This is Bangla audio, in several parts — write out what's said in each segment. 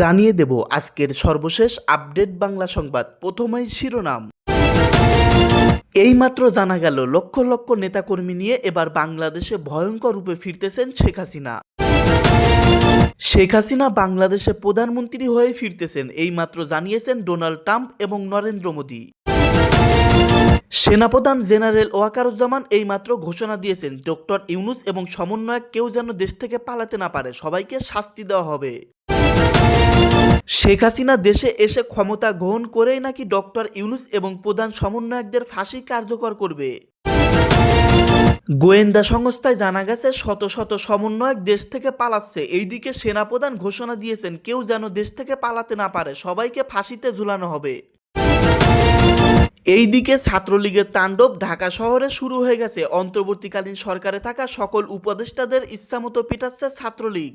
জানিয়ে দেব আজকের সর্বশেষ আপডেট বাংলা সংবাদ, প্রথমেই শিরোনাম। এইমাত্র জানা গেল, লক্ষ লক্ষ নেতাকর্মী নিয়ে এবার বাংলাদেশে ভয়ঙ্কর রূপে ফিরতেছেন শেখ হাসিনা। শেখ হাসিনা বাংলাদেশে প্রধানমন্ত্রী হয়ে ফিরতেছেন, এইমাত্র জানিয়েছেন ডোনাল্ড ট্রাম্প এবং নরেন্দ্র মোদী। সেনাপ্রধান জেনারেল ওয়াকারুজ্জামান এইমাত্র ঘোষণা দিয়েছেন, ডক্টর ইউনুস এবং সমন্বয়ক কেউ যেন দেশ থেকে পালাতে না পারে, সবাইকে শাস্তি দেওয়া হবে। শেখ হাসিনা দেশে এসে ক্ষমতা গ্রহণ করেই নাকি ডক্টর ইউনুস এবং প্রধান সমন্বয়কদের ফাঁসি কার্যকর করবে। গোয়েন্দা সংস্থায় জানা গেছে, শত শত সমন্বয়ক দেশ থেকে পালাচ্ছে। এইদিকে সেনাপ্রধান ঘোষণা দিয়েছেন, কেউ যেন দেশ থেকে পালাতে না পারে, সবাইকে ফাঁসিতে ঝুলানো হবে। এইদিকে ছাত্রলীগের তাণ্ডব ঢাকা শহরে শুরু হয়ে গেছে। অন্তর্বর্তীকালীন সরকারে থাকা সকল উপদেষ্টাদের ইচ্ছামতো পিটাচ্ছে ছাত্রলীগ।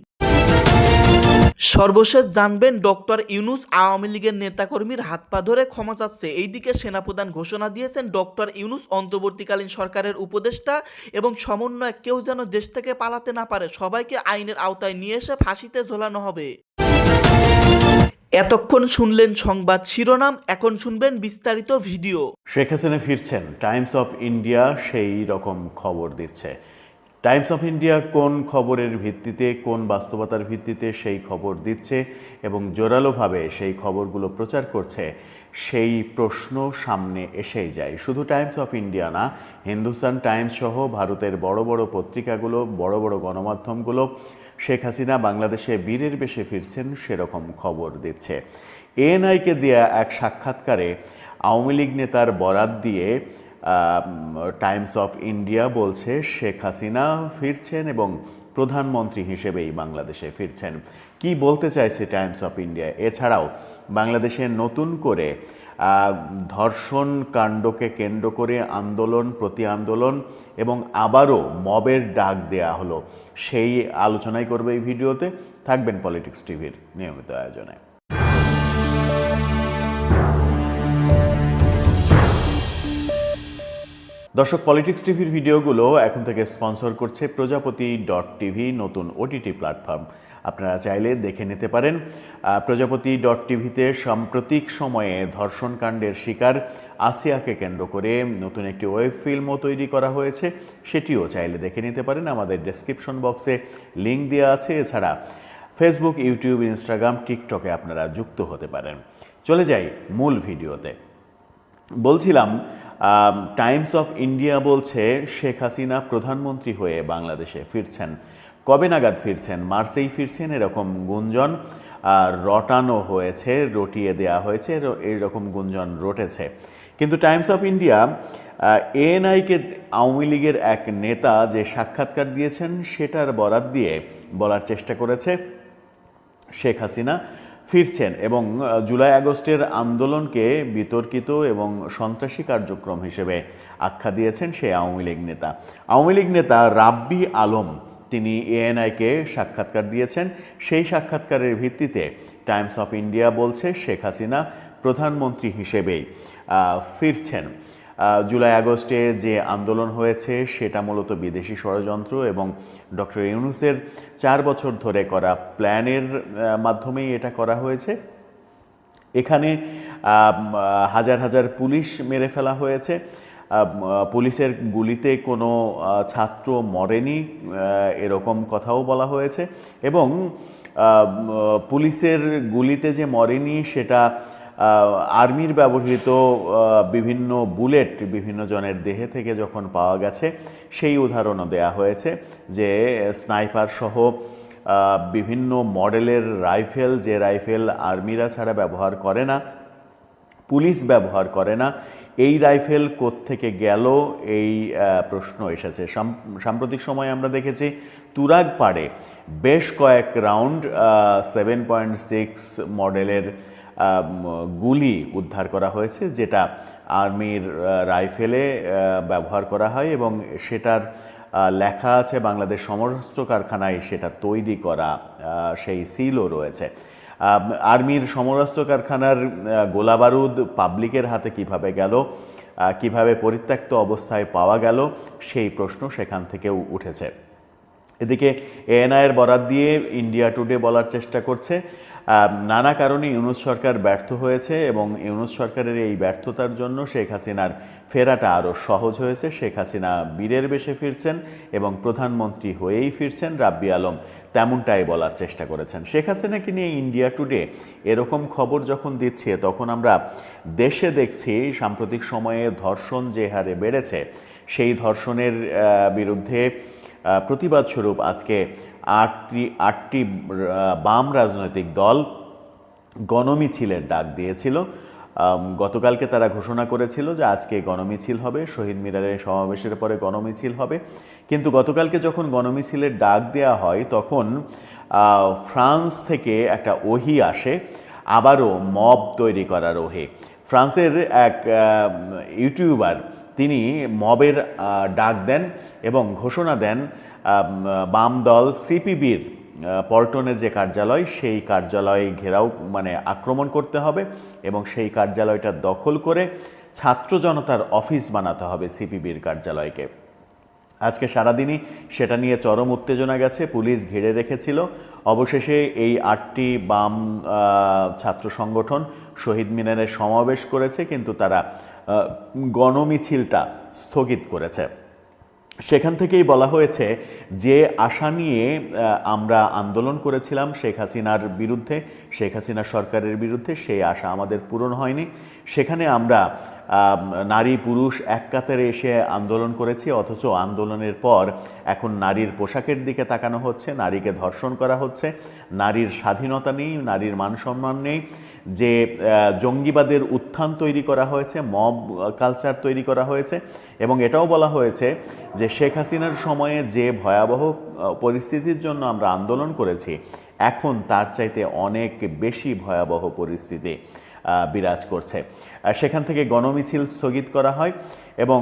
সর্বশেষ জানবেন ডক্টর ইউনুস আওয়ামী লীগের নেতাকর্মীর হাত পা ধরে ক্ষমা চাচ্ছে। এইদিকে সেনাপ্রধান ঘোষণা দিয়েছেন, ডক্টর ইউনুস অন্তর্বর্তীকালীন সরকারের উপদেষ্টা এবং সমন্বয় কেউ যেন দেশ থেকে পালাতে না পারে, সবাইকে আইনের আওতায় নিয়ে এসে ফাঁসিতে ঝোলানো হবে। এতক্ষণ শুনলেন সংবাদ শিরোনাম, এখন শুনবেন বিস্তারিত ভিডিও। শেখ হাসিনা ফিরছেন, টাইমস অফ ইন্ডিয়া সেই রকম খবর দিচ্ছে। টাইমস অফ ইন্ডিয়া কোন খবরের ভিত্তিতে, কোন বাস্তবতার ভিত্তিতে সেই খবর দিচ্ছে এবং জোরালোভাবে সেই খবরগুলো প্রচার করছে, সেই প্রশ্ন সামনে এসেই যায়। শুধু টাইমস অফ ইন্ডিয়া না, হিন্দুস্তান টাইমস সহ ভারতের বড় বড় পত্রিকাগুলো, বড় বড় গণমাধ্যমগুলো, শেখ হাসিনা বাংলাদেশে বীরের বেশে ফিরছেন সেরকম খবর দিচ্ছে। এএনআইকে দেয়া এক সাক্ষাৎকারে আওয়ামী লীগ নেতার বরাত দিয়ে টাইমস অফ ইন্ডিয়া বলছে, শেখ হাসিনা ফিরছেন এবং প্রধানমন্ত্রী হিসেবেই বাংলাদেশে ফিরছেন। কি বলতে চাইছে টাইমস অফ ইন্ডিয়া এছাড়াও, বাংলাদেশে নতুন করে ধর্ষণ কাণ্ডকে কেন্দ্র করে আন্দোলন, প্রতি আন্দোলন এবং আবারও মবের ডাক দেয়া হলো। সেই আলোচনাই করবে এই ভিডিওতে। থাকবেন পলিটিক্স টিভির নিয়মিত আয়োজনে। দর্শক পলিটিক্স টিভির ভিডিওগুলো এখন থেকে স্পন্সর করছে প্রজাপতি ডট টিভি নতুন ওটিটি প্ল্যাটফর্ম। আপনারা চাইলে দেখে নিতে পারেন। প্রজাপতি ডট টিভিতে সাম্প্রতিক সময়ে ধর্ষণকাণ্ডের শিকার আসিয়াকে কেন্দ্র করে নতুন একটি ওয়েব ফিল্মও তৈরি করা হয়েছে। সেটিও চাইলে দেখে নিতে পারেন। আমাদের ডেসক্রিপশন বক্সে লিঙ্ক দেওয়া আছে। এছাড়া ফেসবুক ইউটিউব ইনস্টাগ্রাম টিকটকে আপনারা যুক্ত হতে পারেন। চলে যাই মূল ভিডিওতে। বলছিলাম টাইমস অফ ইন্ডিয়া বলছে, শেখ হাসিনা প্রধানমন্ত্রী হয়ে বাংলাদেশে ফিরছেন। কবে নাগাদ ফিরছেন? মার্চেই ফিরছেন এরকম গুঞ্জন। রটানো হয়েছে, রটিয়ে দেয়া হয়েছে এরকম গুঞ্জন রটেছে। কিন্তু টাইমস অফ ইন্ডিয়া এএনআইকে আওয়ামী লীগের এক নেতা যে সাক্ষাৎকার দিয়েছেন, সেটার বরাত দিয়ে বলার চেষ্টা করেছে শেখ হাসিনা। ফিরছেন এবং জুলাই আগস্টের আন্দোলনকে বিতর্কিত এবং সন্ত্রাসী কার্যক্রম হিসেবে আখ্যা দিয়েছেন সেই আওয়ামী লীগ নেতা। আওয়ামী লীগ নেতা রাব্বি আলম, তিনি এএনআইকে সাক্ষাৎকার দিয়েছেন। সেই সাক্ষাৎকারের ভিত্তিতে টাইমস অফ ইন্ডিয়া বলছে, শেখ হাসিনা প্রধানমন্ত্রী হিসেবেই ফিরছেন। জুলাই আগস্টে যে আন্দোলন হয়েছে, সেটা মূলত বিদেশি ষড়যন্ত্র এবং ডক্টর ইউনুসের চার বছর ধরে করা প্ল্যানের মাধ্যমেই এটা করা হয়েছে। এখানে হাজার হাজার পুলিশ মেরে ফেলা হয়েছে। পুলিশের গুলিতে কোনো ছাত্র মরেনি এরকম কথাও বলা হয়েছে। এবং পুলিশের গুলিতে যে মরেনি, সেটা আর্মির ব্যবহৃত বিভিন্ন বুলেট বিভিন্ন জনের দেহে থেকে যখন পাওয়া গেছে, সেই উদাহরণও দেয়া হয়েছে যে স্নাইপার সহ বিভিন্ন মডেলের রাইফেল, যে রাইফেল আর্মিরা ছাড়া ব্যবহার করে না, পুলিশ ব্যবহার করে না, এই রাইফেল থেকে গেল, এই প্রশ্ন এসেছে। সাম- সাম্প্রতিক সময়ে আমরা দেখেছি তুরাগ পাড়ে বেশ কয়েক রাউন্ড সেভেন পয়েন্ট সিক্স মডেলের গুলি উদ্ধার করা হয়েছে, যেটা আর্মির রাইফেলে ব্যবহার করা হয় এবং সেটার লেখা আছে বাংলাদেশ সমরাস্ত্র কারখানায় সেটা তৈরি করা সেই সিলও রয়েছে। আর্মির সমরাস্ত্র কারখানার গোলাবারুদ পাবলিকের হাতে কীভাবে গেল কীভাবে পরিত্যক্ত অবস্থায় পাওয়া গেল, সেই প্রশ্ন সেখান থেকেও উঠেছে। এদিকে এএনআইয়ের বরাত দিয়ে ইন্ডিয়া টুডে বলার চেষ্টা করছে নানা কারণে ইউনুস সরকার ব্যর্থ হয়েছে এবং ইউনুস সরকারের এই ব্যর্থতার জন্য শেখ হাসিনার ফেরাটা আরও সহজ হয়েছে। শেখ হাসিনা বীরের বেশে ফিরছেন এবং প্রধানমন্ত্রী হয়েই ফিরছেন রাব্বি আলম তেমনটাই বলার চেষ্টা করেছেন। শেখ হাসিনাকে নিয়ে ইন্ডিয়া টুডে এরকম খবর যখন দিচ্ছে, তখন আমরা দেশে দেখছি সাম্প্রতিক সময়ে ধর্ষণ যে হারে বেড়েছে, সেই ধর্ষণের বিরুদ্ধে প্রতিবাদ স্বরূপ আজকে আটটি আটটি বাম রাজনৈতিক দল গণমিছিলের ডাক দিয়েছিল। গতকালকে তারা ঘোষণা করেছিল যে আজকে গণমিছিল হবে, শহীদ মিনারের সমাবেশের পরে গণমিছিল হবে। কিন্তু গতকালকে যখন গণমিছিলের ডাক দেওয়া হয়, তখন ফ্রান্স থেকে একটা ওহি আসে, আবারও মব তৈরি করার ওহে। ফ্রান্সের এক ইউটিউবার তিনি মবের ডাক দেন এবং ঘোষণা দেন বাম দল সিপিবির পল্টনের যে কার্যালয়, সেই কার্যালয়ে ঘেরাও মানে আক্রমণ করতে হবে এবং সেই কার্যালয়টা দখল করে ছাত্র জনতার অফিস বানাতে হবে সিপিবির কার্যালয়কে। আজকে সারাদিনই সেটা নিয়ে চরম উত্তেজনা গেছে, পুলিশ ঘিরে রেখেছিল। অবশেষে এই আটটি বাম ছাত্র সংগঠন শহীদ মিনারে সমাবেশ করেছে, কিন্তু তারা গণমিছিলটা স্থগিত করেছে। সেখান থেকেই বলা হয়েছে যে আশা নিয়ে আমরা আন্দোলন করেছিলাম শেখ হাসিনার বিরুদ্ধে, শেখ হাসিনা সরকারের বিরুদ্ধে, সেই আশা আমাদের পূরণ হয়নি। সেখানে আমরা নারী পুরুষ এক কাতারে এসে আন্দোলন করেছি, অথচ আন্দোলনের পর এখন নারীর পোশাকের দিকে তাকানো হচ্ছে, নারীকে ধর্ষণ করা হচ্ছে, নারীর স্বাধীনতা নেই, নারীর মান সম্মান নেই। যে জঙ্গিবাদের উত্থান তৈরি করা হয়েছে, মব কালচার তৈরি করা হয়েছে, এবং এটাও বলা হয়েছে যে, শেখ হাসিনার সময়ে যে ভয়াবহ পরিস্থিতির জন্য আমরা আন্দোলন করেছি, এখন তার চাইতে অনেক বেশি ভয়াবহ পরিস্থিতি। বিরাজ করছে। সেখান থেকে গণমিছিল স্থগিত করা হয় এবং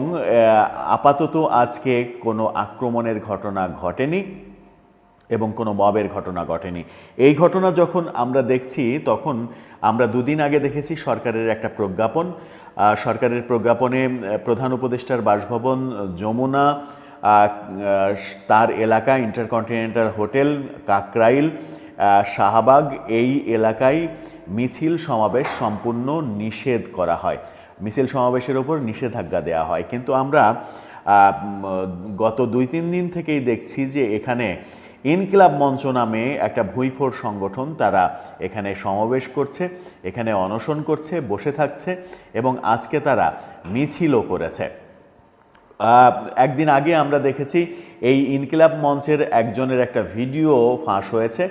আপাতত আজকে কোনো আক্রমণের ঘটনা ঘটেনি এবং কোনো মবের ঘটনা ঘটেনি। এই ঘটনা যখন আমরা দেখছি, তখন আমরা দুদিন আগে দেখেছি সরকারের একটা প্রজ্ঞাপন। সরকারের প্রজ্ঞাপনে প্রধান উপদেষ্টার বাসভবন, যমুনা তার এলাকা, ইন্টারকন্টিনেন্টাল হোটেল, কাকরাইল শাহবাগ এই এলাকায় মিছিল সমাবেশ সম্পূর্ণ নিষেধ করা হয়। মিছিল সমাবেশের ওপর নিষেধাজ্ঞা দেওয়া হয়। কিন্তু আমরা গত দুই তিন দিন থেকেই দেখছি যে এখানে ইনকিলাব মঞ্চ নামে একটা ভুইফোর সংগঠন তারা এখানে সমাবেশ করছে, এখানে অনশন করছে, বসে থাকছে এবং আজকে তারা মিছিলও করেছে। একদিন আগে আমরা দেখেছি এই ইনকিলাব মঞ্চের একজনের একটা ভিডিও ফাঁস হয়েছে।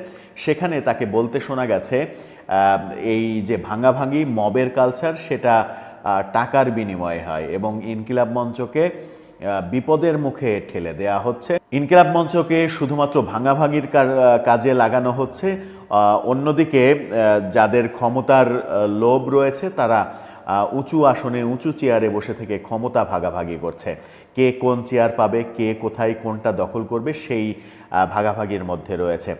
সেখানে তাকে বলতে শোনা গেছে এই যে ভাঙাভাঙি মবের কালচার সেটা টাকার বিনিময়ে হয় এবং ইনকিলাব মঞ্চকে বিপদের মুখে ঠেলে দেয়া হচ্ছে। ইনকিলাব মঞ্চকে শুধুমাত্র ভাঙাভাঙির কাজে লাগানো হচ্ছে অন্যদিকে যাদের ক্ষমতার লোভ রয়েছে তারা উঁচু আসনে উঁচু চেয়ারে বসে থেকে ক্ষমতা ভাগাভাগি করছে। কে কোন চেয়ার পাবে কে কোথায় কোনটা দখল করবে সেই ভাগাভাগির মধ্যে রয়েছে।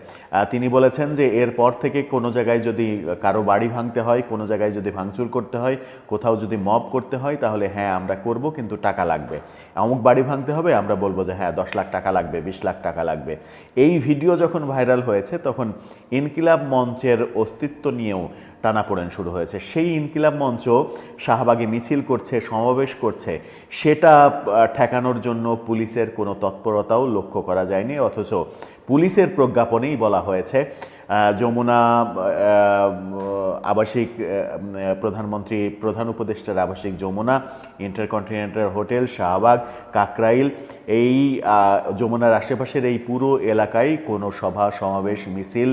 তিনি বলেছেন যে এরপর থেকে কোনো জায়গায় যদি কারও বাড়ি ভাঙতে হয় কোনো জায়গায় যদি ভাঙচুর করতে হয় কোথাও যদি মব করতে হয় তাহলে হ্যাঁ আমরা করব কিন্তু টাকা লাগবে। অমুক বাড়ি ভাঙতে হবে আমরা বলব যে হ্যাঁ দশ লাখ টাকা লাগবে বিশ লাখ টাকা লাগবে। এই ভিডিও যখন ভাইরাল হয়েছে তখন ইনকিলাব মঞ্চের অস্তিত্ব নিয়েও টানাপোড়েন শুরু হয়েছে। সেই ইনকিলাব মঞ্চ শাহবাগে মিছিল করছে সমাবেশ করছে। সেটা আহ, ঠেকানোর জন্য পুলিশের কোনো তৎপরতাও লক্ষ্য করা যায়নি, অথচ পুলিশের প্রজ্ঞাপনেই বলা হয়েছে যমুনা আবাসিক প্রধানমন্ত্রী, প্রধান উপদেষ্টার আবাসিক যমুনা, ইন্টারকন্টিনেন্টাল হোটেল, শাহবাগ, কাকরাইল, এই যমুনার আশেপাশের এই পুরো এলাকায় কোনো সভা, সমাবেশ, মিছিল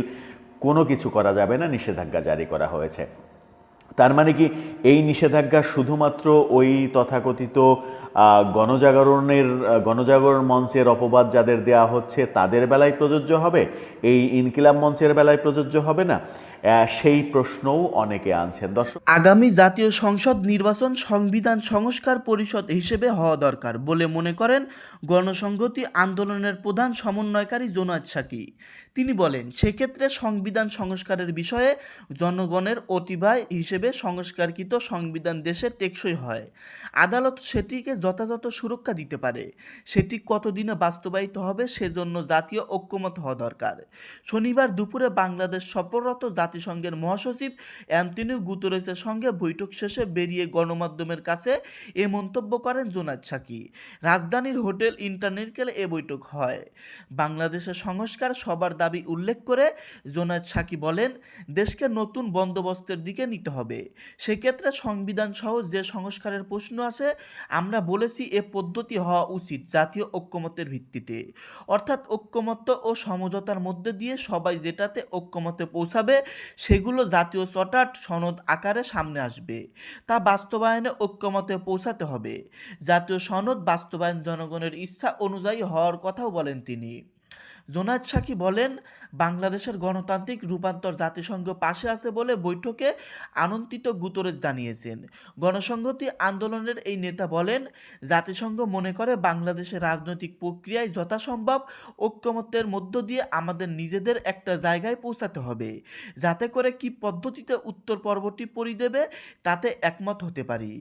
কোনো কিছু করা যাবে না, নিষেধাজ্ঞা জারি করা হয়েছে। তার মানে কি এই নিষেধাজ্ঞা শুধুমাত্র ওই তথাকথিত গণজাগরণের গণজাগরণ মঞ্চের অপবাদ যাদের দেয়া হচ্ছে তাদের বেলায় প্রযোজ্য হবে? এই ইনকিলাব মঞ্চের বেলায় প্রযোজ্য হবে না? সেই প্রশ্নও অনেকে আনছেন। দর্শক আগামী জাতীয় সংসদ নির্বাচন সংবিধান সংস্কার পরিষদ হিসেবে হওয়া দরকার বলে মনে করেন গণসংহতি আন্দোলনের প্রধান সমন্বয়কারী জোনাদ সাকি। তিনি বলেন, সেক্ষেত্রে সংবিধান সংস্কারের বিষয়ে জনগণের অতিবায় হিসেবে তবে সংস্কারকৃত সংবিধান দেশে টেকসই হয়। আদালত সেটিকে যথাযথ সুরক্ষা দিতে পারে। সেটি কতদিনে বাস্তবায়িত হবে সেজন্য জাতীয় ঐক্যমত হওয়া দরকার। শনিবার দুপুরে বাংলাদেশ সফররত জাতিসংঘের মহাসচিব অ্যান্টনিও গুতরেসের সঙ্গে বৈঠক শেষে বেরিয়ে গণমাধ্যমের কাছে এ মন্তব্য করেন জোনাদ সাকি। রাজধানীর হোটেল ইন্টারনেটকেলে এ বৈঠক হয়। বাংলাদেশের সংস্কার সবার দাবি উল্লেখ করে জোনাদ সাকি বলেন, দেশকে নতুন বন্দোবস্তের দিকে নিতে হবে। সেক্ষেত্রে সংবিধান সহ যে সংস্কারের প্রশ্ন আছে আমরা বলেছি এ পদ্ধতি হওয়া উচিত জাতীয় ঐক্যমতের ভিত্তিতে। অর্থাৎ ঐক্যমত্য ও সমঝোতার মধ্যে দিয়ে সবাই যেটাতে ঐক্যমতে পৌঁছাবে, সেগুলো জাতীয় চটাট সনদ আকারে সামনে আসবে। তা বাস্তবায়নে ঐক্যমতে পৌঁছাতে হবে। জাতীয় সনদ বাস্তবায়ন জনগণের ইচ্ছা অনুযায়ী হওয়ার কথাও বলেন তিনি। জোনাদ সাকি বলেন, বাংলাদেশের গণতান্ত্রিক রূপান্তর জাতিসংঘ পাশে আছে বলে বৈঠকে আনন্দিত গুতরেজ জানিয়েছেন। গণসংহতি আন্দোলনের এই নেতা বলেন, জাতিসংঘ মনে করে বাংলাদেশের রাজনৈতিক প্রক্রিয়ায় যথাসম্ভব ঐক্যমত্যের মধ্য দিয়ে আমাদের নিজেদের একটা জায়গায় পৌঁছাতে হবে, যাতে করে কি পদ্ধতিতে উত্তর পর্বটি পরি দেবে তাতে একমত হতে পারি।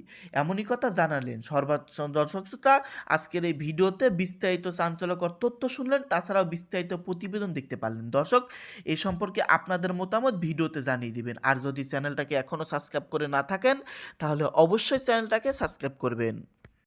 এমনই কথা জানালেন সর্বা দর্শক শ্রোতা আজকের এই ভিডিওতে বিস্তারিত চাঞ্চলকর তথ্য শুনলেন, তাছাড়াও বিস্তারিত প্রতিবেদন দেখতে পারলেন। দর্শক, এ সম্পর্কে আপনাদের মতামত ভিডিওতে জানিয়ে দিবেন। আর যদি চ্যানেলটাকে এখনও সাবস্ক্রাইব করে না থাকেন, তাহলে অবশ্যই চ্যানেলটাকে সাবস্ক্রাইব করবেন।